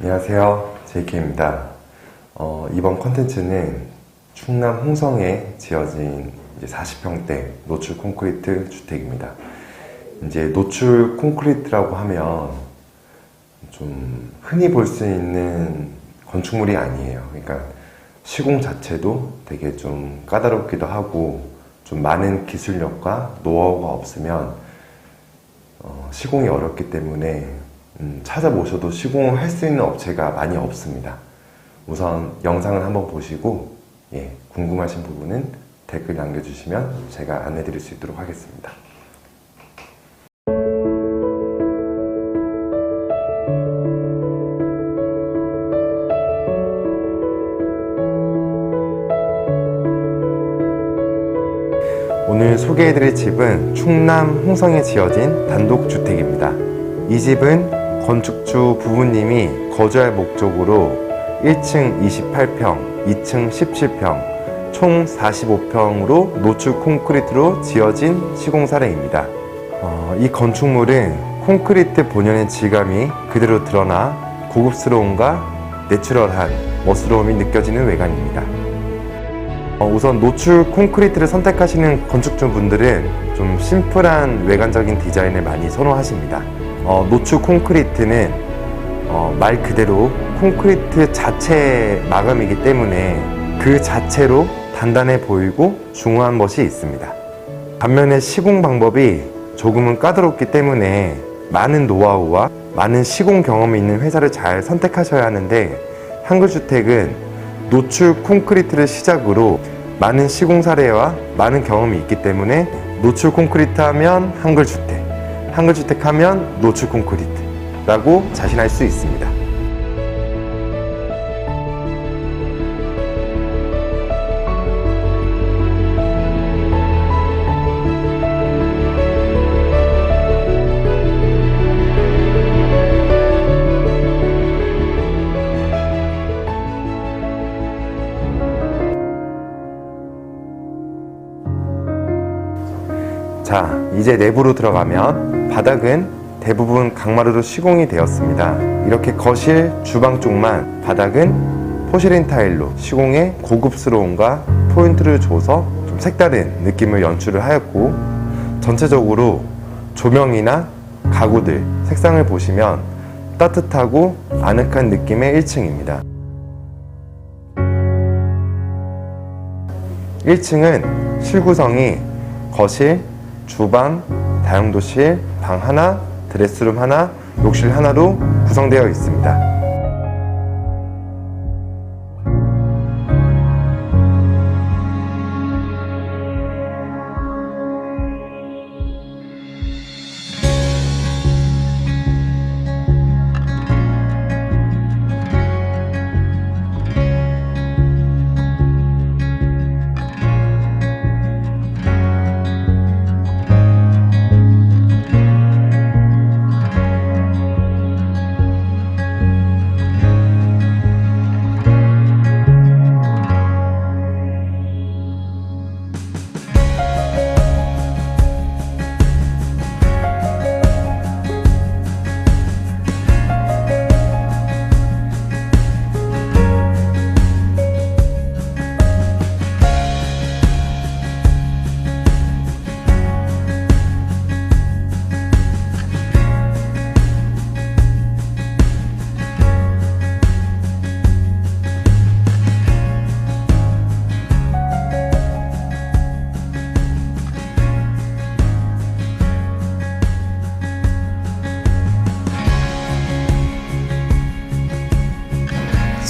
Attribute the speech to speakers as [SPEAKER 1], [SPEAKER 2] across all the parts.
[SPEAKER 1] 안녕하세요. JK입니다. 어, 이번 컨텐츠는 충남 홍성에 지어진 이제 40평대 노출 콘크리트 주택입니다. 이제 노출 콘크리트라고 하면 좀 흔히 볼 수 있는 건축물이 아니에요. 그러니까 시공 자체도 되게 좀 까다롭기도 하고 좀 많은 기술력과 노하우가 없으면 어, 시공이 어렵기 때문에 음, 찾아보셔도 시공을 할수 있는 업체가 많이 없습니다. 우선 영상을 한번 보시고 예, 궁금하신 부분은 댓글 남겨주시면 제가 안내드릴 수 있도록 하겠습니다. 오늘 소개해드릴 집은 충남 홍성에 지어진 단독주택입니다. 이 집은 건축주 부부님이 거주할 목적으로 1층 28평, 2층 17평, 총 45평으로 노출 콘크리트로 지어진 시공 사례입니다. 어, 이 건축물은 콘크리트 본연의 질감이 그대로 드러나 고급스러움과 내추럴한 멋스러움이 느껴지는 외관입니다. 어, 우선 노출 콘크리트를 선택하시는 건축주분들은 좀 심플한 외관적인 디자인을 많이 선호하십니다. 어, 노출 콘크리트는 어, 말 그대로 콘크리트 자체 마감이기 때문에 그 자체로 단단해 보이고 중후한 멋이 있습니다. 반면에 시공 방법이 조금은 까다롭기 때문에 많은 노하우와 많은 시공 경험이 있는 회사를 잘 선택하셔야 하는데 한글주택은 노출 콘크리트를 시작으로 많은 시공 사례와 많은 경험이 있기 때문에 노출 콘크리트 하면 한글주택, 한글주택 하면 노출 콘크리트라고 자신할 수 있습니다. 자, 이제 내부로 들어가면 바닥은 대부분 강마루로 시공이 되었습니다. 이렇게 거실, 주방 쪽만 바닥은 포시린 타일로 시공에 고급스러움과 포인트를 줘서 좀 색다른 느낌을 연출을 하였고 전체적으로 조명이나 가구들, 색상을 보시면 따뜻하고 아늑한 느낌의 1층입니다. 1층은 실구성이 거실, 주방, 다용도실, 방 하나, 드레스룸 하나, 욕실 하나로 구성되어 있습니다.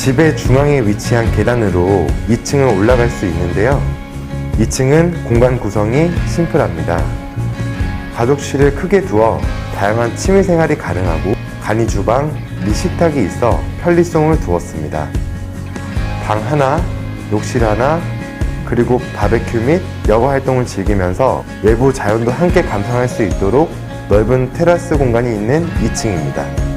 [SPEAKER 1] 집의 중앙에 위치한 계단으로 2층을 올라갈 수 있는데요. 2층은 공간 구성이 심플합니다. 가족실을 크게 두어 다양한 취미 생활이 가능하고 간이 주방 및 식탁이 있어 편리성을 두었습니다. 방 하나, 욕실 하나, 그리고 바베큐 및 여가 활동을 즐기면서 외부 자연도 함께 감상할 수 있도록 넓은 테라스 공간이 있는 2층입니다.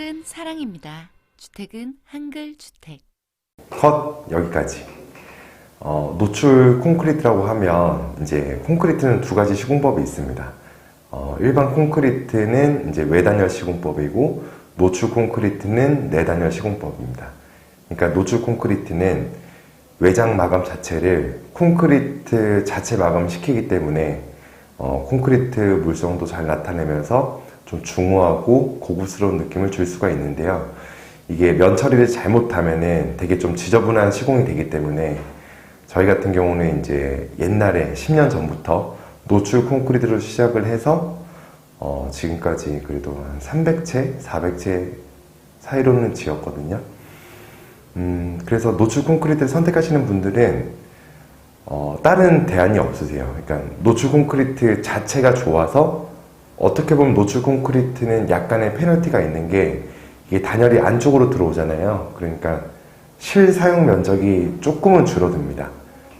[SPEAKER 2] 한글은 사랑입니다. 주택은 한글 주택.
[SPEAKER 1] 컷 여기까지. 어, 노출 콘크리트라고 하면 이제 콘크리트는 두 가지 시공법이 있습니다. 어, 일반 콘크리트는 이제 외단열 시공법이고 노출 콘크리트는 내단열 시공법입니다. 그러니까 노출 콘크리트는 외장 마감 자체를 콘크리트 자체 마감시키기 때문에 어, 콘크리트 물성도 잘 나타내면서 좀 중후하고 고급스러운 느낌을 줄 수가 있는데요. 이게 면 처리를 잘못하면은 되게 좀 지저분한 시공이 되기 때문에 저희 같은 경우는 이제 옛날에 10년 전부터 노출 콘크리트로 시작을 해서 어, 지금까지 그래도 한 300채, 400채 사이로는 지었거든요. 음, 그래서 노출 콘크리트를 선택하시는 분들은 어, 다른 대안이 없으세요. 그러니까 노출 콘크리트 자체가 좋아서 어떻게 보면 노출 콘크리트는 약간의 페널티가 있는 게 이게 단열이 안쪽으로 들어오잖아요. 그러니까 실 사용 면적이 조금은 줄어듭니다.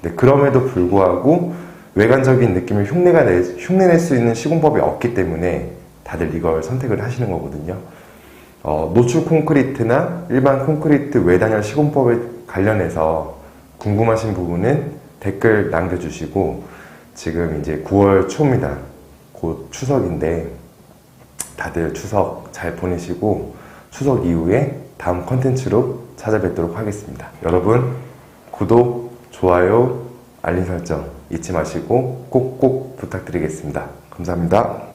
[SPEAKER 1] 근데 그럼에도 불구하고 외관적인 느낌을 흉내가 내, 흉내낼 수 있는 시공법이 없기 때문에 다들 이걸 선택을 하시는 거거든요. 어, 노출 콘크리트나 일반 콘크리트 외단열 시공법에 관련해서 궁금하신 부분은 댓글 남겨주시고 지금 이제 9월 초입니다. 곧 추석인데 다들 추석 잘 보내시고 추석 이후에 다음 컨텐츠로 찾아뵙도록 하겠습니다. 여러분 구독, 좋아요, 알림 설정 잊지 마시고 꼭꼭 부탁드리겠습니다. 감사합니다.